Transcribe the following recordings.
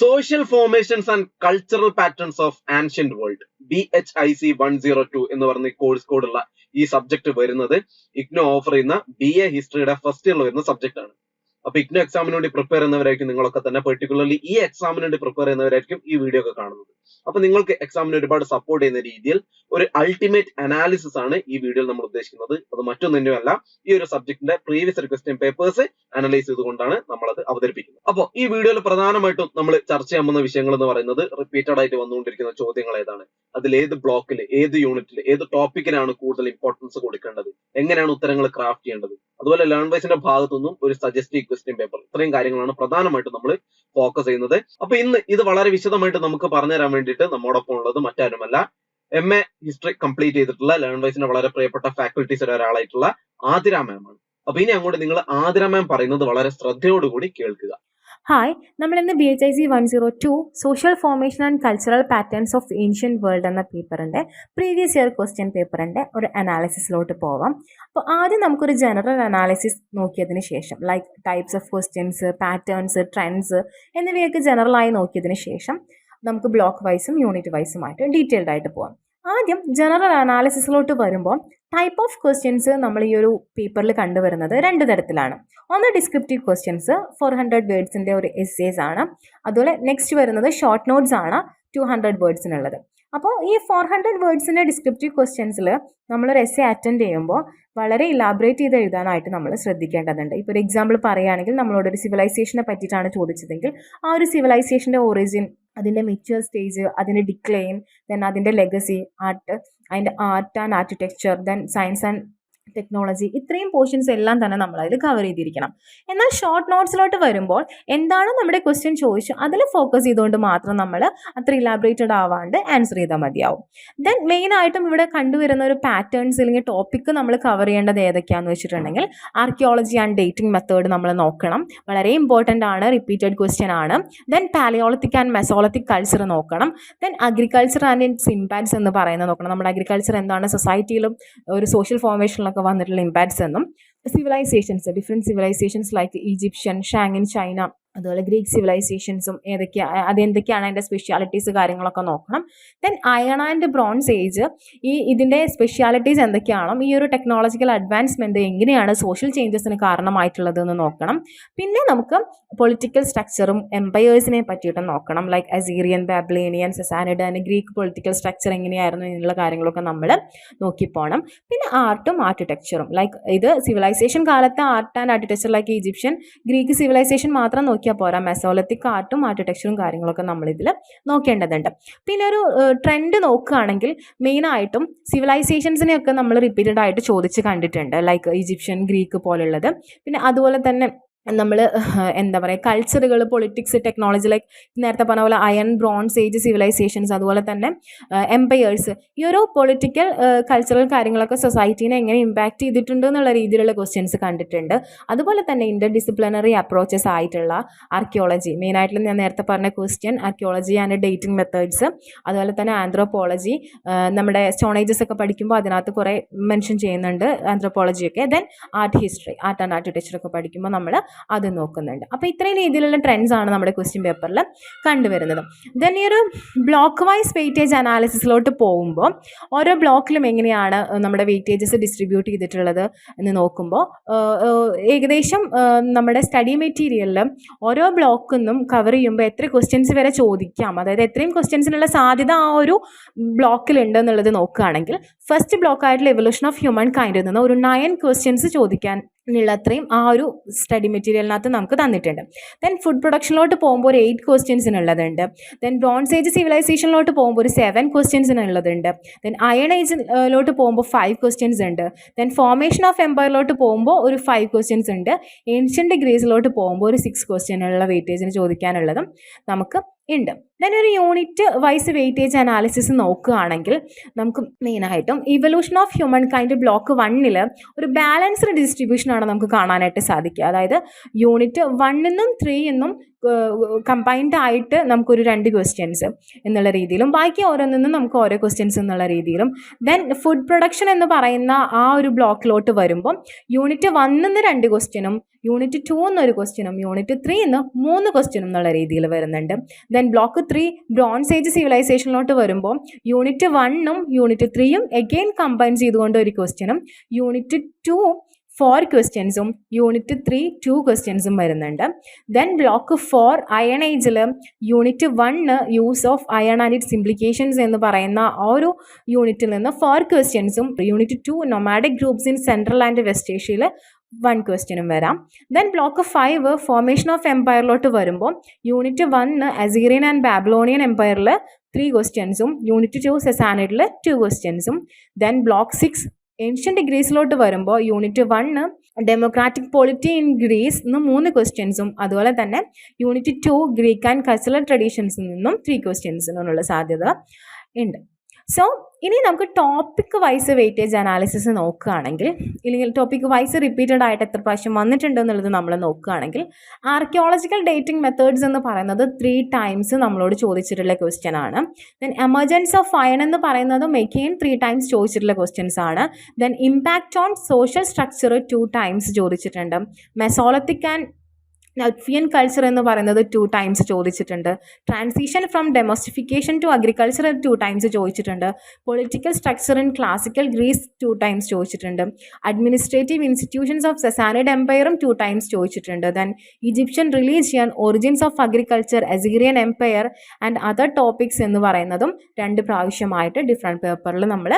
Social formations and cultural patterns of ancient world B H I C one zero two എന്ന് പറഞ്ഞ course കോഡുള്ള ഈ subject വരുന്നത് IGNOU offer ചെയ്യുന്ന ബി എ ഹിസ്റ്ററിയുടെ ഫസ്റ്റ് ഇയറിൽ വരുന്ന സബ്ജക്ട് ആണ്. അപ്പൊ ഇഗ്നോ എക്സാമിന് വേണ്ടി പ്രിപ്പയർ ചെയ്യുന്നവരായിരിക്കും നിങ്ങളൊക്കെ തന്നെ. പെർട്ടിക്കുലർലി ഈ എക്സാമിന് വേണ്ടി പ്രിപ്പയർ ചെയ്യുന്നവരായിരിക്കും ഈ വീഡിയോ ഒക്കെ കാണുന്നത്. അപ്പൊ നിങ്ങൾക്ക് എക്സാമിന് ഒരുപാട് സപ്പോർട്ട് ചെയ്യുന്ന രീതിയിൽ ഒരു അൾട്ടിമേറ്റ് അനാലിസിസ് ആണ് ഈ വീഡിയോയിൽ നമ്മൾ ഉദ്ദേശിക്കുന്നത്. അത് മറ്റൊന്നിനുമല്ല ഈ ഒരു സബ്ജക്റ്റിന്റെ പ്രീവിയസ് റിക്വസ്റ്റിംഗ് പേപ്പേഴ്സ് അനലൈസ് ചെയ്തുകൊണ്ടാണ് നമ്മൾ അത് അവതരിപ്പിക്കുന്നത്. അപ്പോൾ ഈ വീഡിയോയിൽ പ്രധാനമായിട്ടും നമ്മൾ ചർച്ച ചെയ്യാൻ പോകുന്ന വിഷയങ്ങൾ എന്ന് പറയുന്നത് റിപ്പീറ്റഡ് ആയിട്ട് വന്നുകൊണ്ടിരിക്കുന്ന ചോദ്യങ്ങൾ ഏതാണ്? അതിൽ ഏത് ബ്ലോക്കിൽ ഏത് യൂണിറ്റിൽ ഏത് ടോപ്പിക്കിനാണ് കൂടുതൽ ഇമ്പോർട്ടൻസ് കൊടുക്കേണ്ടത്? എങ്ങനെയാണ് ഉത്തരങ്ങൾ ക്രാഫ്റ്റ് ചെയ്യേണ്ടത്? അതുപോലെ ലേൺ വൈസിന്റെ ഭാഗത്തുനിന്നും ഒരു സജസ്റ്റീവ് ക്വസ്റ്റ്യൻ പേപ്പർ ഇത്രയും കാര്യങ്ങളാണ് പ്രധാനമായിട്ടും നമ്മൾ ഫോക്കസ് ചെയ്യുന്നത്. അപ്പൊ ഇന്ന് ഇത് വളരെ വിശദമായിട്ട് നമുക്ക് പറഞ്ഞു തരാൻ വേണ്ടിയിട്ട് നമ്മോടൊപ്പം ഉള്ളത് മറ്റാരുമല്ല. എം എ ഹിസ്റ്ററി കംപ്ലീറ്റ് ചെയ്തിട്ടുള്ള ലേൺ വൈസിന്റെ വളരെ പ്രിയപ്പെട്ട ഫാക്കൽറ്റീസിൽ ഒരാളായിട്ടുള്ള ആതിര മാം ആണ്. അപ്പൊ ഇനി അങ്ങോട്ട് നിങ്ങൾ ആതിര മാം പറയുന്നത് വളരെ ശ്രദ്ധയോടുകൂടി കേൾക്കുക. ഹായ് നമ്മൾ ഇന്ന് B H I C one zero two social formation and cultural patterns of ancient world എന്ന പേപ്പറിന്റെ പ്രീവിയസ് ഇയർ ക്വസ്റ്റ്യൻ പേപ്പറിന്റെ ഒരു അനാലിസിസിലോട്ട് പോവാം. അപ്പോൾ ആദ്യം നമുക്കൊരു ജനറൽ അനാലിസിസ് നോക്കിയതിന് ശേഷം like types of questions patterns trends എന്നിവയൊക്കെ ജനറലായി നോക്കിയതിന് ശേഷം നമുക്ക് ബ്ലോക്ക് വൈസും യൂണിറ്റ് വൈസുമായിട്ട് ഡീറ്റെയിൽഡ് ആയിട്ട് ആദ്യം ജനറൽ അനാലിസിസിലോട്ട് വരുമ്പോൾ ടൈപ്പ് ഓഫ് ക്വസ്റ്റ്യൻസ് നമ്മൾ ഈ ഒരു പേപ്പറിൽ കണ്ടുവരുന്നത് രണ്ട് തരത്തിലാണ്. ഒന്ന് ഡിസ്ക്രിപ്റ്റീവ് ക്വസ്റ്റ്യൻസ് ഫോർ ഹൺഡ്രഡ് വേർഡ്സിന്റെ ഒരു എസ്സേസ് ആണ്. അതുപോലെ നെക്സ്റ്റ് വരുന്നത് ഷോർട്ട് നോട്ട്സ് ആണ് ടു ഹൺഡ്രഡ് വേർഡ്സിനുള്ളത് അപ്പോൾ ഈ ഫോർ ഹൺഡ്രഡ് വേർഡ്സിന്റെ ഡിസ്ക്രിപ്റ്റീവ് ക്വസ്റ്റ്യൻസിൽ നമ്മളൊരു എസ് എ അറ്റൻഡ് ചെയ്യുമ്പോൾ വളരെ ഇലാബറേറ്റ് ചെയ്ത് എഴുതാനായിട്ട് നമ്മൾ ശ്രദ്ധിക്കേണ്ടതുണ്ട്. ഇപ്പോൾ ഒരു എക്സാമ്പിൾ പറയുകയാണെങ്കിൽ നമ്മളോട് ഒരു സിവിലൈസേഷനെ പറ്റിയിട്ടാണ് ചോദിച്ചതെങ്കിൽ ആ ഒരു സിവിലൈസേഷന്റെ ഒറിജിൻ അതിന്റെ മെച്യൂർ സ്റ്റേജ് അതിന്റെ ഡിക്ലൈൻ ദെൻ അതിന്റെ ലെഗസി ആർട്ട് അതിന്റെ art and architecture then science and technology ഇത്രയും പോർഷൻസ് എല്ലാം തന്നെ നമ്മൾ അതിൽ കവർ ചെയ്തിരിക്കണം. എന്നാൽ ഷോർട്ട് നോട്ട്സിലോട്ട് വരുമ്പോൾ എന്താണ് നമ്മുടെ ക്വസ്റ്റ്യൻ ചോദിച്ചു അതിൽ ഫോക്കസ് ചെയ്തുകൊണ്ട് മാത്രം നമ്മൾ അത്ര ഇലാബറേറ്റഡ് ആവാണ്ട് ആൻസർ ചെയ്താൽ മതിയാവും. ദെൻ മെയിനായിട്ടും ഇവിടെ കണ്ടുവരുന്ന ഒരു പാറ്റേൺസ് അല്ലെങ്കിൽ ടോപ്പിക്ക് നമ്മൾ കവർ ചെയ്യേണ്ടത് ഏതൊക്കെയാണെന്ന് വെച്ചിട്ടുണ്ടെങ്കിൽ ആർക്കിയോളജി ആൻഡ് ഡേറ്റിംഗ് മെത്തേഡ് നമ്മൾ നോക്കണം. വളരെ ഇമ്പോർട്ടന്റ് ആണ് റിപ്പീറ്റഡ് ക്വസ്റ്റ്യൻ ആണ്. Then palaeolithic and mesolithic culture നോക്കണം. Then agriculture and its impacts എന്ന് പറയുന്നത് നോക്കണം. നമ്മുടെ അഗ്രികൾച്ചർ എന്താണ്? സൊസൈറ്റിയിലും ഒരു സോഷ്യൽ ഫോർമേഷനിലൊക്കെ വന്നിട്ടുള്ള ഇമ്പാക്ട്സ് എന്നും civilisations different civilisations like Egyptian ഷാങ്ങിൻ China അതുപോലെ ഗ്രീക്ക് സിവിലൈസേഷൻസും ഏതൊക്കെയാണ് അതെന്തൊക്കെയാണ് അതിന്റെ സ്പെഷ്യാലിറ്റീസ് കാര്യങ്ങളൊക്കെ നോക്കണം. Then iron and bronze age ഈ ഇതിന്റെ സ്പെഷ്യാലിറ്റീസ് എന്തൊക്കെയാണോ ഈ ഒരു ടെക്നോളജിക്കൽ അഡ്വാൻസ്മെന്റ് എങ്ങനെയാണ് സോഷ്യൽ ചേഞ്ചസിന് കാരണമായിട്ടുള്ളത് എന്ന് നോക്കണം. പിന്നെ നമുക്ക് പൊളിറ്റിക്കൽ സ്ട്രക്ചറും എംപയേഴ്സിനെ പറ്റിയിട്ട് നോക്കണം. Like Assyrian Babylonian Sassanid and Greek political structure എങ്ങനെയായിരുന്നു എന്നുള്ള കാര്യങ്ങളൊക്കെ നമ്മൾ നോക്കിപ്പോണം. പിന്നെ ആർട്ടും ആർക്കിടെക്ചറും ലൈക്ക് ഇത് സിവിലൈസേഷൻ കാലത്തെ art and architecture like Egyptian Greek civilisation മാത്രം നോക്കിയാൽ പോരാ. മെസോലത്തിക് ആർട്ടും ആർക്കിടെക്ചറും കാര്യങ്ങളൊക്കെ നമ്മളിതിൽ നോക്കേണ്ടതുണ്ട്. പിന്നെ ഒരു ട്രെൻഡ് നോക്കുകയാണെങ്കിൽ മെയിനായിട്ടും സിവിലൈസേഷൻസിനെയൊക്കെ നമ്മൾ റിപ്പീറ്റഡ് ആയിട്ട് ചോദിച്ച് കണ്ടിട്ടുണ്ട്. ലൈക്ക് ഈജിപ്ഷ്യൻ ഗ്രീക്ക് പോലുള്ളത്. പിന്നെ അതുപോലെ തന്നെ നമ്മൾ എന്താ പറയുക കൾച്ചറുകൾ പൊളിറ്റിക്സ് ടെക്നോളജി ലൈക്ക് നേരത്തെ പറഞ്ഞ പോലെ അയൺ ബ്രോൺസ് ഏജ് സിവിലൈസേഷൻസ് അതുപോലെ തന്നെ എംപയേഴ്സ് ഈ ഒരു പൊളിറ്റിക്കൽ കൾച്ചറൽ കാര്യങ്ങളൊക്കെ സൊസൈറ്റീനെ എങ്ങനെ ഇമ്പാക്റ്റ് ചെയ്തിട്ടുണ്ട് എന്നുള്ള രീതിയിലുള്ള ക്വസ്റ്റ്യൻസ് കണ്ടിട്ടുണ്ട്. അതുപോലെ തന്നെ ഇന്റർ ഡിസിപ്ലിനറി അപ്രോച്ചസ് ആയിട്ടുള്ള ആർക്കിയോളജി മെയിനായിട്ടുള്ള ഞാൻ നേരത്തെ പറഞ്ഞ question archaeology and dating methods അതുപോലെ തന്നെ ആന്ത്രോപോളജി നമ്മുടെ സ്റ്റോണേജസ് ഒക്കെ പഠിക്കുമ്പോൾ അതിനകത്ത് കുറേ മെൻഷൻ ചെയ്യുന്നുണ്ട് ആന്ത്രോപോളജിയൊക്കെ then art history art and architecture ഒക്കെ പഠിക്കുമ്പോൾ നമ്മൾ അത് നോക്കുന്നുണ്ട്. അപ്പോൾ ഇത്രയും രീതിയിലുള്ള ട്രെൻഡ്സ് ആണ് നമ്മുടെ ക്വസ്റ്റ്യൻ പേപ്പറിൽ കണ്ടുവരുന്നത്. ദെൻ ഈ ഒരു ബ്ലോക്ക് വൈസ് വെയിറ്റേജ് അനാലിസിസിലോട്ട് പോകുമ്പോൾ ഓരോ ബ്ലോക്കിലും എങ്ങനെയാണ് നമ്മുടെ വെയിറ്റേജസ് ഡിസ്ട്രിബ്യൂട്ട് ചെയ്തിട്ടുള്ളത് എന്ന് നോക്കുമ്പോൾ ഏകദേശം നമ്മുടെ സ്റ്റഡി മെറ്റീരിയലിൽ ഓരോ ബ്ലോക്കിൽ നിന്നും കവർ ചെയ്യുമ്പോൾ എത്ര ക്വസ്റ്റ്യൻസ് വരെ ചോദിക്കാം. അതായത് എത്രയും ക്വസ്റ്റ്യൻസിനുള്ള സാധ്യത ആ ഒരു ബ്ലോക്കിലുണ്ട് എന്നുള്ളത് നോക്കുകയാണെങ്കിൽ ഫസ്റ്റ് ബ്ലോക്കായിട്ടുള്ള എവല്യൂഷൻ ഓഫ് ഹ്യൂമൻ കൈൻഡിൽ നിന്ന് ഒരു നയൻ ക്വസ്റ്റ്യൻസ് ചോദിക്കാൻ ഉള്ള അത്രയും ആ ഒരു സ്റ്റഡി മെറ്റീരിയലിനകത്ത് നമുക്ക് തന്നിട്ടുണ്ട്. ദെൻ ഫുഡ് പ്രൊഡക്ഷനിലോട്ട് പോകുമ്പോൾ ഒരു എയ്റ്റ് ക്വസ്റ്റ്യൻസിനുള്ളതുണ്ട് ദെൻ ബ്രോൺസ് ഏജ് സിവിലൈസേഷനിലോട്ട് പോകുമ്പോൾ ഒരു സെവൻ ക്വസ്റ്റ്യൻസിനുള്ളതുണ്ട് ദെൻ അയൺ ഏജിലോട്ട് പോകുമ്പോൾ ഫൈവ് ക്വസ്റ്റ്യൻസ് ഉണ്ട്. ദെൻ ഫോർമേഷൻ ഓഫ് എംപയറിലോട്ട് പോകുമ്പോൾ ഒരു ഫൈവ് ക്വസ്റ്റ്യൻസ് ഉണ്ട്. ഏൻഷ്യൻ ഡിഗ്രീസിലോട്ട് പോകുമ്പോൾ ഒരു സിക്സ് ക്വസ്റ്റ്യനുള്ള വെയിറ്റേജിന് ചോദിക്കാനുള്ളതും നമുക്ക് ഉണ്ട്. ഞാൻ ഒരു യൂണിറ്റ് വൈസ് വെയിറ്റേജ് അനാലിസിസ് നോക്കുകയാണെങ്കിൽ നമുക്ക് മെയിനായിട്ടും evolution of humankind block വണ്ണിൽ ഒരു ബാലൻസ്ഡ് ഡിസ്ട്രിബ്യൂഷൻ ആണ് നമുക്ക് കാണാനായിട്ട് സാധിക്കുക. അതായത് യൂണിറ്റ് വണ്ണിന്നും ത്രീ എന്നും കമ്പൈൻഡ് ആയിട്ട് നമുക്കൊരു രണ്ട് ക്വസ്റ്റ്യൻസ് എന്നുള്ള രീതിയിലും ബാക്കി ഓരോന്നിന്നും നമുക്ക് ഓരോ ക്വസ്റ്റ്യൻസ് എന്നുള്ള രീതിയിലും. ദെൻ ഫുഡ് പ്രൊഡക്ഷൻ എന്ന് പറയുന്ന ആ ഒരു ബ്ലോക്കിലോട്ട് വരുമ്പം യൂണിറ്റ് വണ്ണിന്ന് രണ്ട് ക്വസ്റ്റ്യനും യൂണിറ്റ് ടു എന്നൊരു ക്വസ്റ്റ്യനും യൂണിറ്റ് ത്രീ എന്ന് മൂന്ന് ക്വസ്റ്റ്യനും എന്നുള്ള രീതിയിൽ വരുന്നുണ്ട്. Then block three bronze age സിവിലൈസേഷനിലോട്ട് വരുമ്പോൾ യൂണിറ്റ് വണ്ണും യൂണിറ്റ് ത്രീയും എഗെയിൻ കമ്പൈൻ ചെയ്തുകൊണ്ട് ഒരു ക്വസ്റ്റ്യനും യൂണിറ്റ് ടു ഫോർ ക്വസ്റ്റ്യൻസും യൂണിറ്റ് ത്രീ ടു ക്വസ്റ്റ്യൻസും വരുന്നുണ്ട്. ദെൻ ബ്ലോക്ക് ഫോർ അയൺ ഏജിൽ unit one use of iron and its implications എന്ന് പറയുന്ന ആ ഒരു യൂണിറ്റിൽ നിന്ന് ഫോർ ക്വസ്റ്റ്യൻസും unit two nomadic groups in central and west ഏഷ്യയിൽ വൺ ക്വസ്റ്റ്യനും വരാം. Then block five formation of എംപയറിലോട്ട് വരുമ്പോൾ unit one Assyrian and Babylonian എംപയറിൽ three ക്വസ്റ്റ്യൻസും യൂണിറ്റ് ടു സെസാനിഡിൽ ടു ക്വസ്റ്റ്യൻസും ദെൻ ബ്ലോക്ക് സിക്സ് ഏൻഷ്യന്റ് ഗ്രീസിലോട്ട് വരുമ്പോൾ unit one democratic polity in Greece നിന്ന് മൂന്ന് ക്വസ്റ്റ്യൻസും അതുപോലെ തന്നെ unit two Greek and cultural ട്രഡീഷൻസിൽ നിന്നും ത്രീ ക്വസ്റ്റ്യൻസിനുള്ള സാധ്യത ഉണ്ട്. സോ ഇനി നമുക്ക് ടോപ്പിക് വൈസ് വെയിറ്റേജ് അനാലിസിസ് നോക്കുകയാണെങ്കിൽ ഇല്ലെങ്കിൽ ടോപ്പിക് വൈസ് റിപ്പീറ്റഡ് ആയിട്ട് എത്ര പ്രാവശ്യം വന്നിട്ടുണ്ട് എന്നുള്ളത് നമ്മൾ നോക്കുകയാണെങ്കിൽ ആർക്കിയോളജിക്കൽ ഡേറ്റിംഗ് മെത്തേഡ്സ് എന്ന് പറയുന്നത് ത്രീ ടൈംസ് നമ്മളോട് ചോദിച്ചിട്ടുള്ള ക്വസ്റ്റ്യൻ ആണ്. ദെൻ എമർജൻസ് ഓഫ് ഫയൺ എന്ന് പറയുന്നതും മെക്കെയിൻ ത്രീ ടൈംസ് ചോദിച്ചിട്ടുള്ള ക്വസ്റ്റ്യൻസ് ആണ്. Then impact on social structure two times ചോദിച്ചിട്ടുണ്ട്. മെസോളത്തിക് ആൻഡ് ലത്വിയൻ കൾച്ചർ എന്ന് പറയുന്നത് ടു ടൈംസ് ചോദിച്ചിട്ടുണ്ട്. Transition from domestication to agriculture two times ചോദിച്ചിട്ടുണ്ട്. Political structure in classical Greece two times ചോദിച്ചിട്ടുണ്ട്. അഡ്മിനിസ്ട്രേറ്റീവ് ഇൻസ്റ്റിറ്റ്യൂഷൻസ് ഓഫ് സെസാനിഡ് എംപയറും two times ചോദിച്ചിട്ടുണ്ട്. Then Egyptian religion origins of agriculture Assyrian empire and other topics എന്ന് പറയുന്നതും രണ്ട് പ്രാവശ്യമായിട്ട് different പേപ്പറിൽ നമ്മൾ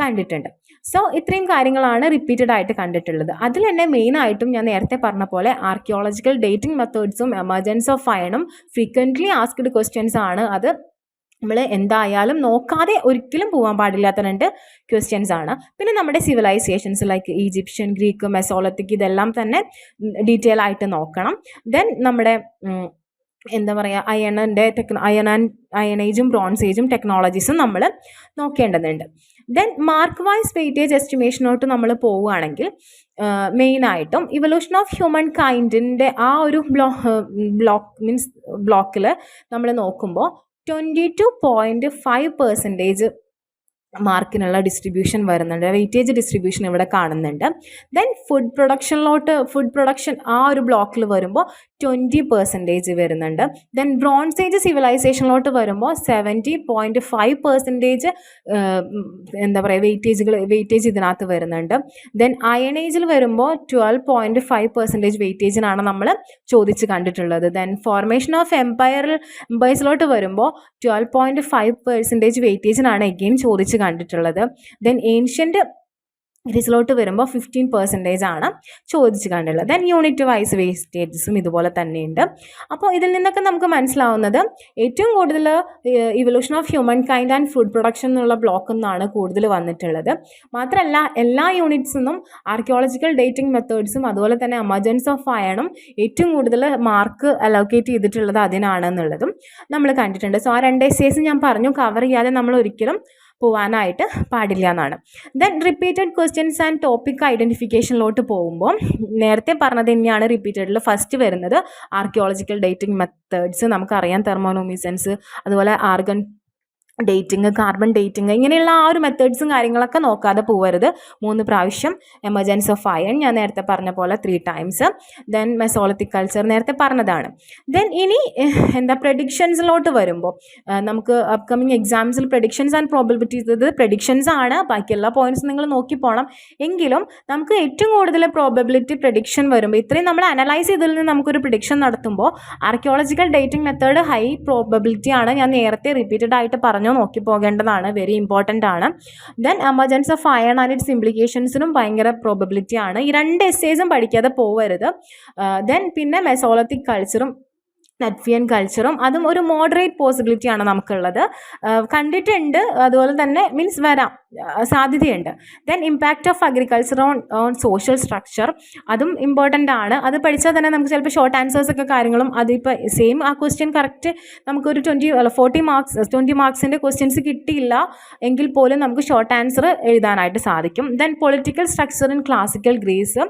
കണ്ടിട്ടുണ്ട്. സോ ഇത്രയും കാര്യങ്ങളാണ് റിപ്പീറ്റഡ് ആയിട്ട് കണ്ടിട്ടുള്ളത്. അതിൽ തന്നെ മെയിനായിട്ടും ഞാൻ നേരത്തെ പറഞ്ഞ പോലെ ആർക്കിയോളജിക്കൽ ഡേറ്റിംഗ് മെത്തേഡ്സും എമർജൻസ് ഓഫ് ഫയണും ഫ്രീക്വന്റ്ലി ആസ്ക്ഡ് ക്വസ്റ്റ്യൻസ് ആണ്. അത് നമ്മൾ എന്തായാലും നോക്കാതെ ഒരിക്കലും പോകാൻ പാടില്ലാത്ത രണ്ട് ക്വസ്റ്റ്യൻസ് ആണ്. പിന്നെ നമ്മുടെ civilisations like Egyptian Greek Mesolithic ഇതെല്ലാം തന്നെ ഡീറ്റെയിൽ ആയിട്ട് നോക്കണം. ദെൻ നമ്മുടെ എന്താ പറയുക അയണിന്റെ ടെക്നോ അയൺ ആൻഡ് അയൺ ഏജും ബ്രോൺസ് ഏജും ടെക്നോളജീസും നമ്മൾ നോക്കേണ്ടതുണ്ട്. ദെൻ മാർക്ക് വൈസ് വെയിറ്റേജ് എസ്റ്റിമേഷനോട്ട് നമ്മൾ പോവുകയാണെങ്കിൽ മെയിനായിട്ടും ഇവല്യൂഷൻ ഓഫ് ഹ്യൂമൻ കൈൻഡിന്റെ ആ ഒരു ബ്ലോ ബ്ലോക്ക് മീൻസ് ബ്ലോക്കിൽ നമ്മൾ നോക്കുമ്പോൾ twenty two point five percentage മാർക്കിനുള്ള distribution വരുന്നുണ്ട്. വെയിറ്റേജ് ഡിസ്ട്രിബ്യൂഷൻ ഇവിടെ കാണുന്നുണ്ട്. ദെൻ ഫുഡ് പ്രൊഡക്ഷനിലോട്ട് ഫുഡ് പ്രൊഡക്ഷൻ ആ ഒരു ബ്ലോക്കിൽ വരുമ്പോൾ ട്വന്റി പെർസെന്റേജ് വരുന്നുണ്ട്. ദെൻ ബ്രോൺസ് ഏജ് സിവിലൈസേഷനിലോട്ട് വരുമ്പോൾ സെവന്റി പോയിന്റ് ഫൈവ് പെർസെന്റേജ് എന്താ പറയുക വെയിറ്റേജുകൾ വെയിറ്റേജ് ഇതിനകത്ത് വരുന്നുണ്ട്. ദെൻ അയൺ ഏജിൽ വരുമ്പോൾ ട്വൽവ് പോയിന്റ് ഫൈവ് പെർസെന്റേജ് വെയിറ്റേജിനാണ് നമ്മൾ ചോദിച്ച് കണ്ടിട്ടുള്ളത്. ദെൻ ഫോർമേഷൻ ഓഫ് എംപയറിൽ എംപയേഴ്സിലോട്ട് വരുമ്പോൾ ട്വൽവ് പോയിന്റ് ഫൈവ് പെർസെന്റേജ് വെയിറ്റേജിനാണ് എഗെയിൻ ചോദിച്ച് കണ്ടിട്ടുള്ളത്. ദെൻ ഏൻഷ്യന്റ് റിസലോട്ട് വരുമ്പോൾ ഫിഫ്റ്റീൻ പെർസെന്റേജ് ആണ് ചോദിച്ച് കണ്ടുള്ളത് ദെൻ യൂണിറ്റ് വൈസ് വേസ്റ്റേജസും ഇതുപോലെ തന്നെയുണ്ട്. അപ്പോൾ ഇതിൽ നിന്നൊക്കെ നമുക്ക് മനസ്സിലാവുന്നത് ഏറ്റവും കൂടുതൽ evolution of humankind and food production എന്നുള്ള ബ്ലോക്ക് എന്നാണ് കൂടുതൽ വന്നിട്ടുള്ളത്. മാത്രമല്ല എല്ലാ യൂണിറ്റ്സിനും ആർക്കിയോളജിക്കൽ ഡേറ്റിംഗ് മെത്തേഡ്സും അതുപോലെ തന്നെ എമർജൻസ് ഓഫ് അയണും ഏറ്റവും കൂടുതൽ മാർക്ക് അലോക്കേറ്റ് ചെയ്തിട്ടുള്ളത് അതിനാണെന്നുള്ളതും നമ്മൾ കണ്ടിട്ടുണ്ട്. സോ ആ രണ്ട് എസ്സേസ് ഞാൻ പറഞ്ഞു. കവർ ചെയ്യാതെ നമ്മൾ ഒരിക്കലും പോകാനായിട്ട് പാടില്ല എന്നാണ്. Then repeated questions and topic ഐഡന്റിഫിക്കേഷനിലോട്ട് പോകുമ്പോൾ നേരത്തെ പറഞ്ഞത് തന്നെയാണ് റിപ്പീറ്റഡിൽ ഫസ്റ്റ് വരുന്നത് ആർക്കിയോളജിക്കൽ ഡേറ്റിംഗ് മെത്തേഡ്സ് നമുക്കറിയാം തെർമോനോമിസൻസ് അതുപോലെ ആർഗൺ ഡേറ്റിംഗ് കാർബൺ ഡേറ്റിംഗ് ഇങ്ങനെയുള്ള ആ ഒരു മെത്തേഡ്സും കാര്യങ്ങളൊക്കെ നോക്കാതെ പോകരുത് മൂന്ന് പ്രാവശ്യം എമർജൻസ് ഓഫ് അയൺ ഞാൻ നേരത്തെ പറഞ്ഞ പോലെ three times then mesolithic culture നേരത്തെ പറഞ്ഞതാണ്. ദെൻ ഇനി എന്താ പ്രഡിക്ഷൻസിലോട്ട് വരുമ്പോൾ നമുക്ക് അപ്കമിങ് എക്സാംസിൽ പ്രഡിക്ഷൻസ് ആൻഡ് പ്രോബിലിറ്റീസ് ഇത് പ്രഡിക്ഷൻസ് ആണ്. ബാക്കി എല്ലാ പോയിന്റ്സും നിങ്ങൾ നോക്കി പോകണം എങ്കിലും നമുക്ക് ഏറ്റവും കൂടുതൽ പ്രോബിലിറ്റി പ്രഡിക്ഷൻ വരുമ്പോൾ ഇത്രയും നമ്മൾ അനലൈസ് ചെയ്തതിൽ നിന്ന് നമുക്കൊരു പ്രഡിക്ഷൻ നടത്തുമ്പോൾ archaeological dating method high probability ആണ് ഞാൻ നേരത്തെ റിപ്പീറ്റഡ് ആയിട്ട് പറഞ്ഞു നോക്കി പോകേണ്ടതാണ് വെരി ഇമ്പോർട്ടന്റ് ആണ്. Then emergence of iron and its ഇംപ്ലിക്കേഷൻസിനും ഭയങ്കര പ്രോബബിലിറ്റി ആണ്. ഈ രണ്ട് എസ്സേസും പഠിക്കാതെ പോകരുത് ദെൻ പിന്നെ മെസോളത്തിക് കൾച്ചറും ലറ്റ്വിയൻ കൾച്ചറും അതും ഒരു മോഡറേറ്റ് പോസിബിലിറ്റി ആണ് നമുക്കുള്ളത്. കണ്ടിട്ടുണ്ട്. അതുപോലെ തന്നെ മീൻസ് വരാം. സാധ്യതയുണ്ട്. Then impact of agriculture on on social structure അതും ഇമ്പോർട്ടന്റ് ആണ്. അത് പഠിച്ചാൽ തന്നെ നമുക്ക് ചിലപ്പോൾ ഷോർട്ട് ആൻസേഴ്സ് ഒക്കെ കാര്യങ്ങളും അതിപ്പോൾ സെയിം ആ ക്വസ്റ്റ്യൻ കറക്റ്റ് നമുക്കൊരു ട്വന്റി അല്ല ഫോർട്ടി മാർക്സ് ട്വന്റി മാർക്സിന്റെ ക്വസ്റ്റ്യൻസ് കിട്ടിയില്ല എങ്കിൽ പോലും നമുക്ക് ഷോർട്ട് ആൻസർ എഴുതാനായിട്ട് സാധിക്കും. Then political structure in classical Greece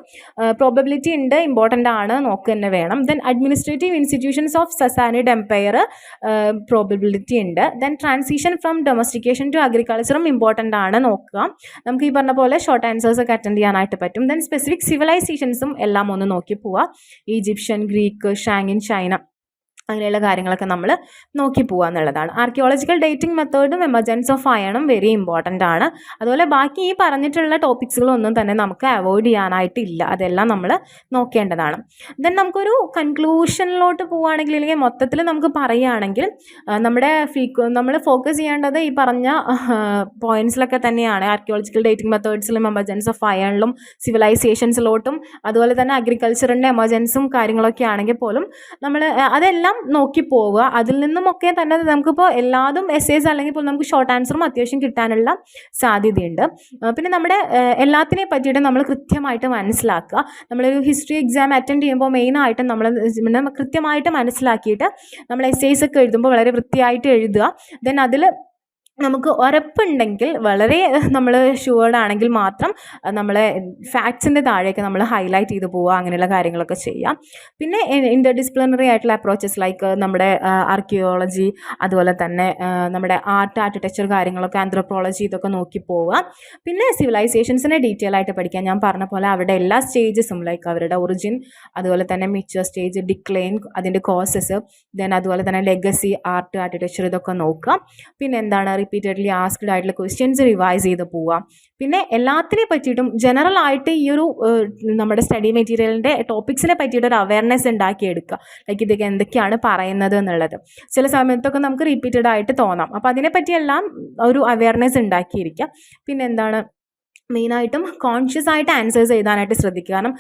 probability ഉണ്ട് ഇമ്പോർട്ടന്റ് ആണ് നോക്കുക തന്നെ വേണം. Then administrative institutions of Sassanid empire probability ഉണ്ട്. Then transition from domestication to അഗ്രികൾച്ചറും important ആണ് നോക്കുക. നമുക്ക് ഈ പറഞ്ഞ പോലെ ഷോർട്ട് ആൻസേഴ്സ് ഒക്കെ അറ്റൻഡ് ചെയ്യാനായിട്ട് പറ്റും. ദെൻ സ്പെസിഫിക് സിവിലൈസേഷൻസും എല്ലാം ഒന്ന് നോക്കി പോവുക ഈജിപ്ഷ്യൻ ഗ്രീക്ക് ഷാങ്ങിൻ ചൈന അങ്ങനെയുള്ള കാര്യങ്ങളൊക്കെ നമ്മൾ നോക്കി പോകുക എന്നുള്ളതാണ്. ആർക്കിയോളജിക്കൽ ഡേറ്റിംഗ് മെത്തേഡും എമർജൻസ് ഓഫ് അയണും വെരി ഇമ്പോർട്ടന്റ് ആണ്. അതുപോലെ ബാക്കി ഈ പറഞ്ഞിട്ടുള്ള ടോപ്പിക്സുകളൊന്നും തന്നെ നമുക്ക് അവോയ്ഡ് ചെയ്യാനായിട്ടില്ല. അതെല്ലാം നമ്മൾ നോക്കേണ്ടതാണ്. ദെൻ നമുക്കൊരു കൺക്ലൂഷനിലോട്ട് പോവുകയാണെങ്കിൽ അല്ലെങ്കിൽ മൊത്തത്തിൽ നമുക്ക് പറയുകയാണെങ്കിൽ നമ്മുടെ ഫ്രീക്വ നമ്മൾ ഫോക്കസ് ചെയ്യേണ്ടത് ഈ പറഞ്ഞ പോയിന്റ്സിലൊക്കെ തന്നെയാണ്. ആർക്കിയോളജിക്കൽ ഡേറ്റിംഗ് മെത്തേഡ്സിലും എമർജൻസ് ഓഫ് അയണിലും സിവിലൈസേഷൻസിലോട്ടും അതുപോലെ തന്നെ അഗ്രികൾച്ചറിന്റെ എമർജൻസും കാര്യങ്ങളൊക്കെ ആണെങ്കിൽ പോലും നമ്മൾ അതെല്ലാം നോക്കി പോവുക. അതിൽ നിന്നുമൊക്കെ തന്നെ നമുക്കിപ്പോൾ എല്ലാതും എസ്സേസ് അല്ലെങ്കിൽ ഇപ്പോൾ നമുക്ക് ഷോർട്ട് ആൻസറും അത്യാവശ്യം കിട്ടാനുള്ള സാധ്യതയുണ്ട്. പിന്നെ നമ്മുടെ എല്ലാത്തിനെ പറ്റിയിട്ട് നമ്മൾ കൃത്യമായിട്ട് മനസ്സിലാക്കുക. നമ്മളൊരു ഹിസ്റ്ററി എക്സാം അറ്റൻഡ് ചെയ്യുമ്പോൾ മെയിനായിട്ട് നമ്മൾ കൃത്യമായിട്ട് മനസ്സിലാക്കിയിട്ട് നമ്മൾ എസ്സേസ് ഒക്കെ എഴുതുമ്പോൾ വളരെ വൃത്തിയായിട്ട് എഴുതുക. ദെൻ അതിൽ നമുക്ക് ഉറപ്പുണ്ടെങ്കിൽ വളരെ നമ്മൾ ഷുവേർഡ് ആണെങ്കിൽ മാത്രം നമ്മളെ ഫാക്ട്സിന്റെ താഴേക്ക് നമ്മൾ ഹൈലൈറ്റ് ചെയ്ത് പോവുക അങ്ങനെയുള്ള കാര്യങ്ങളൊക്കെ ചെയ്യാം. പിന്നെ ഇന്റർ ഡിസിപ്ലിനറി ആയിട്ടുള്ള അപ്രോച്ചസ് ലൈക്ക് നമ്മുടെ ആർക്കിയോളജി അതുപോലെ തന്നെ നമ്മുടെ ആർട്ട് ആർക്കിടെക്ചർ കാര്യങ്ങളൊക്കെ ആന്ത്രോപോളജി ഇതൊക്കെ നോക്കി പോവുക. പിന്നെ സിവിലൈസേഷൻസിനെ ഡീറ്റെയിൽ ആയിട്ട് പഠിക്കാം. ഞാൻ പറഞ്ഞ പോലെ അവിടെ എല്ലാ സ്റ്റേജസും ലൈക്ക് അവരുടെ ഒറിജിൻ അതുപോലെ തന്നെ മിച്ചർ സ്റ്റേജ് ഡിക്ലൈൻ അതിന്റെ കോസസ് ദെൻ അതുപോലെ തന്നെ ലെഗസി ആർട്ട് ആർക്കിടെക്ചർ ഇതൊക്കെ നോക്കുക. പിന്നെ എന്താണ് റിപ്പീറ്റഡ്ലി ആസ്ക്ഡ് ആയിട്ടുള്ള ക്വസ്റ്റ്യൻസ് റിവൈസ് ചെയ്ത് പോവാം പിന്നെ എല്ലാത്തിനെ പറ്റിയിട്ടും ജനറൽ ആയിട്ട് ഈ ഒരു നമ്മുടെ സ്റ്റഡി മെറ്റീരിയലിന്റെ ടോപ്പിക്സിനെ പറ്റിയിട്ട് ഒരു അവയർനെസ് ഉണ്ടാക്കിയെടുക്കുക. ലൈക്ക് ഇതൊക്കെ എന്തൊക്കെയാണ് പറയുന്നത് എന്നുള്ളത്. ചില സമയത്തൊക്കെ നമുക്ക് റിപ്പീറ്റഡ് ആയിട്ട് തോന്നാം. അപ്പോൾ അതിനെപ്പറ്റിയെല്ലാം ഒരു അവയർനെസ് ഉണ്ടാക്കിയിരിക്കുക പിന്നെ എന്താണ്? മെയിനായിട്ടും കോൺഷ്യസ് ആയിട്ട് ആൻസേഴ്സ് എഴുതാനായിട്ട് ശ്രദ്ധിക്കുക. കാരണം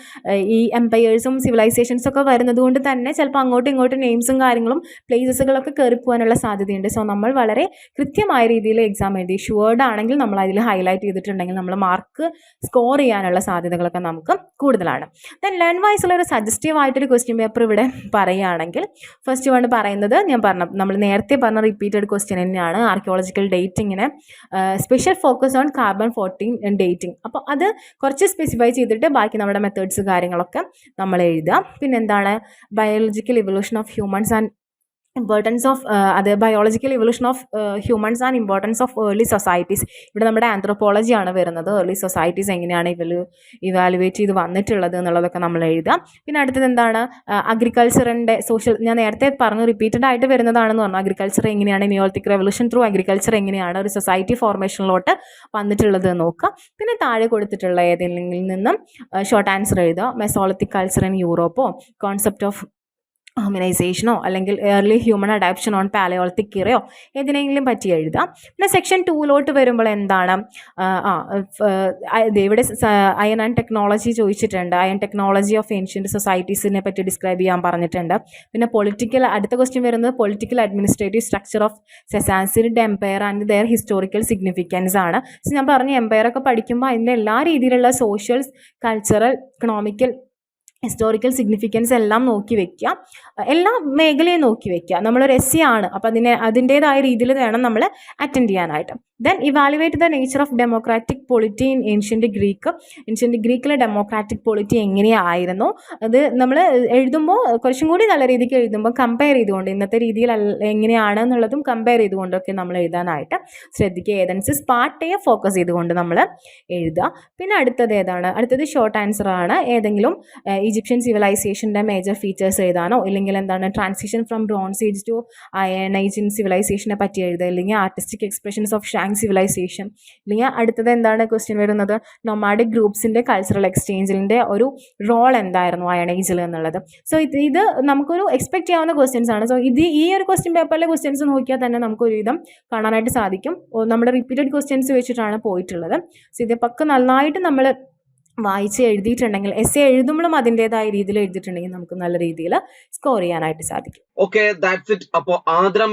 ഈ എംപയേഴ്സും സിവിലൈസേഷൻസും ഒക്കെ വരുന്നത് കൊണ്ട് തന്നെ ചിലപ്പോൾ അങ്ങോട്ടും ഇങ്ങോട്ടും നെയിംസും കാര്യങ്ങളും പ്ലേസസുകളൊക്കെ കയറി പോകാനുള്ള സാധ്യതയുണ്ട്. സോ നമ്മൾ വളരെ കൃത്യമായ രീതിയിൽ എക്സാം എഴുതി ഷുവേർഡ് ആണെങ്കിൽ നമ്മൾ അതിൽ ഹൈലൈറ്റ് ചെയ്തിട്ടുണ്ടെങ്കിൽ നമ്മൾ മാർക്ക് സ്കോർ ചെയ്യാനുള്ള സാധ്യതകളൊക്കെ നമുക്ക് കൂടുതലാണ്. ദെൻ ലേൺ വൈസുള്ള ഒരു സജസ്റ്റീവ് ആയിട്ടൊരു ക്വസ്റ്റ്യൻ പേപ്പർ ഇവിടെ പറയുകയാണെങ്കിൽ ഫസ്റ്റ് വൺ പറയുന്നത് ഞാൻ പറഞ്ഞ നമ്മൾ നേരത്തെ പറഞ്ഞ റിപ്പീറ്റഡ് ക്വസ്റ്റ്യൻ തന്നെയാണ്. Archaeological ഡേറ്റിങ്ങിന് special focus on carbon fourteen dating അപ്പോൾ അത് കുറച്ച് സ്പെസിഫൈ ചെയ്തിട്ട് ബാക്കി നമ്മുടെ മെത്തേഡ്സ് കാര്യങ്ങളൊക്കെ നമ്മൾ എഴുതുക പിന്നെന്താണ്? Biological evolution of humans and importance of അത് biological evolution of humans and importance of early societies ഇവിടെ നമ്മുടെ ആന്ത്രോപോളജി ആണ് വരുന്നത്. ഏർലി സൊസൈറ്റീസ് എങ്ങനെയാണ് ഇവൽ ഇവാലുവേറ്റ് ചെയ്ത് വന്നിട്ടുള്ളത് എന്നുള്ളതൊക്കെ നമ്മൾ എഴുതാം പിന്നെ അടുത്തത് എന്താണ്? അഗ്രികൾച്ചറിന്റെ സോഷ്യൽ ഞാൻ നേരത്തെ പറഞ്ഞു റിപ്പീറ്റഡ് ആയിട്ട് വരുന്നതാണെന്ന് പറഞ്ഞു. അഗ്രികൾച്ചർ എങ്ങനെയാണ്? നിയോളത്തിക് റെവല്യൂഷൻ ത്രൂ അഗ്രികൾച്ചർ എങ്ങനെയാണ് ഒരു സൊസൈറ്റി ഫോർമേഷനിലോട്ട് വന്നിട്ടുള്ളത് നോക്കുക. പിന്നെ താഴെ കൊടുത്തിട്ടുള്ള ഏതെങ്കിലും നിന്നും ഷോർട്ട് ആൻസർ എഴുതുക. മെസോളത്തിക് കൾച്ചർ ഇൻ യൂറോപ്പോ കോൺസെപ്റ്റ് ഓഫ് ഹ്യൂമനൈസേഷനോ അല്ലെങ്കിൽ early human adaptation on palaeolithic കിറയോ ഏതിനെങ്കിലും പറ്റി എഴുതാം. പിന്നെ സെക്ഷൻ ടൂവിലോട്ട് വരുമ്പോൾ എന്താണ്? ആ, ഇവിടെ അയൺ ആൻഡ് ടെക്നോളജി ചോദിച്ചിട്ടുണ്ട്. അയൺ ടെക്നോളജി ഓഫ് ഏൻഷ്യന്റ് സൊസൈറ്റീസിനെ പറ്റി ഡിസ്ക്രൈബ് ചെയ്യാൻ പറഞ്ഞിട്ടുണ്ട്. പിന്നെ പൊളിറ്റിക്കൽ അടുത്ത ക്വസ്റ്റ്യൻ വരുന്നത് political administrative structure of Sassanid empire and their historical significance ആണ്. ഞാൻ പറഞ്ഞ എംപയർ ഒക്കെ പഠിക്കുമ്പോൾ അതിന്റെ എല്ലാ രീതിയിലുള്ള social cultural economical historical significance എല്ലാം നോക്കി വെക്കുക. എല്ലാ മേഖലയും നോക്കി വെക്കുക. നമ്മളൊരു എസ് സി ആണ്. അപ്പം അതിനെ അതിന്റേതായ രീതിയിൽ വേണം നമ്മൾ അറ്റൻഡ് ചെയ്യാനായിട്ട്. Then evaluate the nature of democratic polity in ancient Greek ancient ഗ്രീക്കിലെ democratic polity എങ്ങനെയായിരുന്നു? അത് നമ്മൾ എഴുതുമ്പോൾ കുറച്ചും കൂടി നല്ല രീതിക്ക് എഴുതുമ്പോൾ കമ്പയർ ചെയ്തുകൊണ്ട് ഇന്നത്തെ രീതിയിൽ എങ്ങനെയാണ് എന്നുള്ളതും കമ്പയർ ചെയ്തുകൊണ്ടൊക്കെ നമ്മൾ എഴുതാനായിട്ട് ശ്രദ്ധിക്കുക. ഏതൻസ് സ്പാർട്ടയെ ഫോക്കസ് ചെയ്തുകൊണ്ട് നമ്മൾ എഴുതുക. പിന്നെ അടുത്തത് ഏതാണ്? അടുത്തത് ഷോർട്ട് ആൻസർ ആണ്. ഏതെങ്കിലും ഈജിപ്ഷ്യൻ സിവിലൈസേഷന്റെ മേജർ ഫീച്ചേഴ്സ് എഴുതാനോ ഇല്ലെങ്കിൽ എന്താണ്? Transition from bronze age to iron age in സിവിലൈസേഷനെ പറ്റി എഴുതുക. അല്ലെങ്കിൽ artistic expressions of Shang civilization അല്ലെങ്കിൽ അടുത്തത് എന്താണ് ക്വസ്റ്റ്യൻ വരുന്നത്? നൊമാഡിക് ഗ്രൂപ്പ്സിന്റെ കൾച്ചറൽ എക്സ്ചേഞ്ചിന്റെ ഒരു റോൾ എന്തായിരുന്നു അയൺ ഏജിൽ എന്നുള്ളത്. സോ ഇത് ഇത് നമുക്കൊരു എക്സ്പെക്ട് ചെയ്യാവുന്ന ക്വസ്റ്റ്യൻസ് ആണ്. സോ ഇത് ഈ ഒരു ക്വസ്റ്റ്യൻ പേപ്പറിലെ ക്വസ്റ്റ്യൻസ് നോക്കിയാൽ തന്നെ നമുക്ക് ഒരുവിധം കാണാനായിട്ട് സാധിക്കും. നമ്മുടെ റിപ്പീറ്റഡ് ക്വസ്റ്റ്യൻസ് വെച്ചിട്ടാണ് പോയിട്ടുള്ളത്. സോ ഇതൊക്കെ നന്നായിട്ട് നമ്മൾ വായിച്ച് എഴുതിയിട്ടുണ്ടെങ്കിൽ എസ് എ എഴുതുമ്പോഴും അതിന്റെതായ രീതിയിൽ എഴുതിയിട്ടുണ്ടെങ്കിൽ നമുക്ക് നല്ല രീതിയിൽ സ്കോർ ചെയ്യാനായിട്ട് സാധിക്കും. ഓക്കെ ദാറ്റ്സ് ഇറ്റ് അപ്പോൾ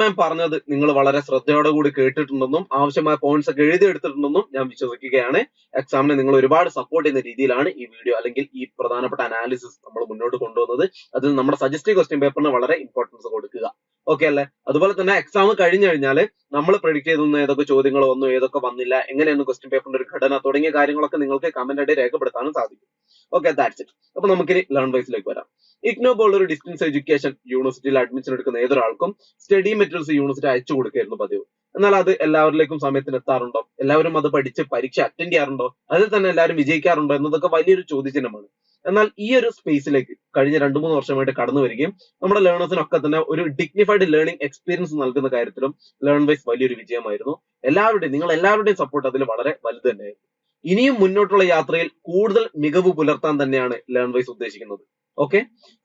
മാം പറഞ്ഞത് നിങ്ങൾ വളരെ ശ്രദ്ധയോടെ കൂടി കേട്ടിട്ടുണ്ടെന്നും ആവശ്യമായ പോയിന്റ്സ് ഒക്കെ എഴുതിയെടുത്തിട്ടുണ്ടെന്നും ഞാൻ വിശ്വസിക്കുകയാണ്. എക്സാമിന് നിങ്ങൾ ഒരുപാട് സപ്പോർട്ട് ചെയ്യുന്ന രീതിയിലാണ് ഈ വീഡിയോ അല്ലെങ്കിൽ ഈ പ്രധാനപ്പെട്ട അനാലിസിസ് നമ്മൾ മുന്നോട്ട് കൊണ്ടുവന്നത്. അതിൽ നമ്മുടെ സജസ്റ്റീവ് ക്വസ്റ്റ്യൻ പേപ്പറിന് വളരെ ഇമ്പോർട്ടൻസ് കൊടുക്കുക. ഓക്കെ അല്ലേ? അതുപോലെ തന്നെ എക്സാം കഴിഞ്ഞു കഴിഞ്ഞാൽ നമ്മൾ പ്രഡിക്ട് ചെയ്തുന്ന ഏതൊക്കെ ചോദ്യങ്ങൾ വന്നു ഏതൊക്കെ വന്നില്ല എങ്ങനെയാണ് ക്വസ്റ്റ്യൻ പേപ്പറിന്റെ ഒരു ഘടന തുടങ്ങിയ കാര്യങ്ങളൊക്കെ നിങ്ങൾക്ക് കമന്റ് ആയിട്ട് രേഖപ്പെടുത്താനും സാധിക്കും. ഓക്കെ ദാറ്റ്സ് ഇറ്റ് അപ്പൊ നമുക്കിനി ലേൺ വൈസിലേക്ക് വരാം. ഇഗ്നോ പോലുള്ള ഒരു ഡിസ്റ്റൻസ് എഡ്യൂക്കേഷൻ യൂണിവേഴ്സിറ്റിയിൽ അഡ്മിഷൻ എടുക്കുന്ന ഏതൊരാൾക്കും സ്റ്റഡി മെറ്റീരിയൽസ് യൂണിവേഴ്സിറ്റി അയച്ചു കൊടുക്കുകയായിരുന്നു പതിവ്. എന്നാൽ അത് എല്ലാവരിലേക്കും സമയത്തിന് എത്താറുണ്ടോ എല്ലാവരും അത് പഠിച്ച് പരീക്ഷ അറ്റൻഡ് ചെയ്യാറുണ്ടോ? അതിൽ തന്നെ എല്ലാവരും വിജയിക്കാറുണ്ടോ? എന്നതൊക്കെ വലിയൊരു ചോദ്യചിഹ്നമാണ്. എന്നാൽ ഈ ഒരു സ്പേസിലേക്ക് കഴിഞ്ഞ രണ്ടു മൂന്ന് വർഷമായിട്ട് കടന്നു വരികയും നമ്മുടെ ലേണേഴ്സിനൊക്കെ തന്നെ ഒരു ഡിഗ്നിഫൈഡ് ലേണിംഗ് എക്സ്പീരിയൻസ് നൽകുന്ന കാര്യത്തിലും ലേൺ വൈസ് വലിയൊരു വിജയമായിരുന്നു. എല്ലാവരുടെയും നിങ്ങൾ എല്ലാവരുടെയും സപ്പോർട്ട് അതിൽ വളരെ വലുത് തന്നെയായിരുന്നു. ഇനിയും മുന്നോട്ടുള്ള യാത്രയിൽ കൂടുതൽ മികവ് പുലർത്താൻ തന്നെയാണ് ലേൺ വൈസ് ഉദ്ദേശിക്കുന്നത്. ഓക്കെ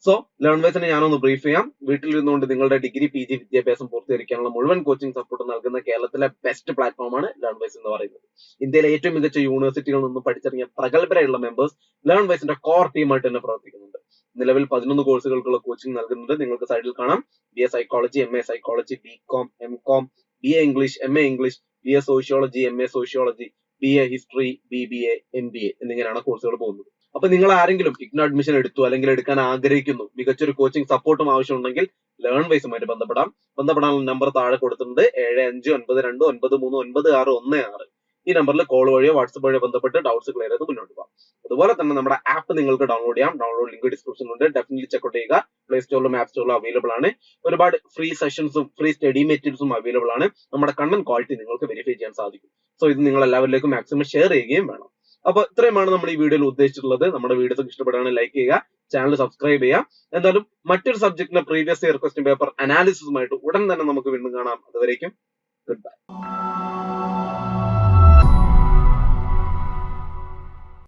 സോ ലേൺ വൈസിനെ ഞാനൊന്ന് ബ്രീഫ് ചെയ്യാം. വീട്ടിലിരുന്നുകൊണ്ട് നിങ്ങളുടെ ഡിഗ്രി പി ജി വിദ്യാഭ്യാസം പൂർത്തീകരിക്കാനുള്ള മുഴുവൻ കോച്ചിങ് സപ്പോർട്ട് നൽകുന്ന കേരളത്തിലെ ബെസ്റ്റ് പ്ലാറ്റ്ഫോമാണ് ലേൺ വൈസ് എന്ന് പറയുന്നത്. ഇന്ത്യയിലെ ഏറ്റവും മികച്ച യൂണിവേഴ്സിറ്റികളിൽ നിന്നും പഠിച്ചിറങ്ങിയ പ്രഗത്ഭരായുള്ള മെമ്പേഴ്സ് ലേൺ വൈസിന്റെ കോർ ടീമായിട്ട് തന്നെ പ്രവർത്തിക്കുന്നുണ്ട്. നിലവിൽ പതിനൊന്ന് കോഴ്സുകൾക്കുള്ള കോച്ചിങ് നൽകുന്നുണ്ട് നിങ്ങൾക്ക് സൈഡിൽ കാണാം. B A psychology M A psychology B com M com B A English M A English B A sociology M A sociology B A history B B A M B A എന്നിങ്ങനെയാണ് കോഴ്സുകൾ പോകുന്നത്. അപ്പൊ നിങ്ങൾ ആരെങ്കിലും IGNOU admission എടുത്തു അല്ലെങ്കിൽ എടുക്കാൻ ആഗ്രഹിക്കുന്നു മികച്ചൊരു കോച്ചിങ് സപ്പോർട്ടും ആവശ്യമുണ്ടെങ്കിൽ ലേൺ വൈസുമായിട്ട് ബന്ധപ്പെടാം. ബന്ധപ്പെടാനുള്ള നമ്പർ താഴെ കൊടുത്തിട്ടുണ്ട് ഏഴ് അഞ്ച് ഒൻപത് രണ്ട് ഒൻപത് മൂന്ന് ഒൻപത് ആറ് ഒന്ന് ആറ്. ഈ നമ്പറിൽ കോൾ വഴിയോ വാട്സപ്പ് വഴിയോ ബന്ധപ്പെട്ട് ഡൗട്ട്സ് ക്ലിയർ ചെയ്ത് മുന്നോട്ട് പോകാം. അതുപോലെ തന്നെ നമ്മുടെ ആപ്പ് നിങ്ങൾക്ക് ഡൗൺലോഡ് ചെയ്യാം. ഡൗൺലോഡ് ലിങ്ക് ഡിസ്ക്രിപ്ഷൻ ഡിസ്ക്രിപ്ഷനിലുണ്ട് ഡെഫിനറ്റ്ലി ചെക്കൗട്ട് ചെയ്യുക. പ്ലേ സ്റ്റോറിലും ആപ്പ് സ്റ്റോറിലും അവൈലബിൾ ആണ്. ഒരുപാട് ഫ്രീ സെഷൻസും ഫ്രീ സ്റ്റഡി മെറ്റീരിയൽസും അവൈലബിൾ ആണ്. നമ്മുടെ കണ്ടന്റ് ക്വാളിറ്റി നിങ്ങൾക്ക് വെരിഫൈ ചെയ്യാൻ സാധിക്കും. സോ ഇത് നിങ്ങൾ എല്ലാവരിലേക്കും മാക്സിമം ഷെയർ ചെയ്യുകയും വേണം. അപ്പൊ ഇത്രയുമാണ് നമ്മൾ ഈ വീഡിയോയിൽ ഉദ്ദേശിച്ചിട്ടുള്ളത്. നമ്മുടെ വീഡിയോസ് ഇഷ്ടപ്പെടുകയാണെങ്കിൽ ലൈക്ക് ചെയ്യുക ചാനൽ സബ്സ്ക്രൈബ് ചെയ്യുക. എന്തായാലും മറ്റൊരു സബ്ജക്റ്റിന്റെ പ്രീവിയസ് ഇയർ ക്വസ്റ്റ്യൻ പേപ്പർ അനാലിസിസുമായിട്ട് ഉടൻ തന്നെ നമുക്ക് വീണ്ടും കാണാം. അതുവരേക്കും ഗുഡ് ബൈ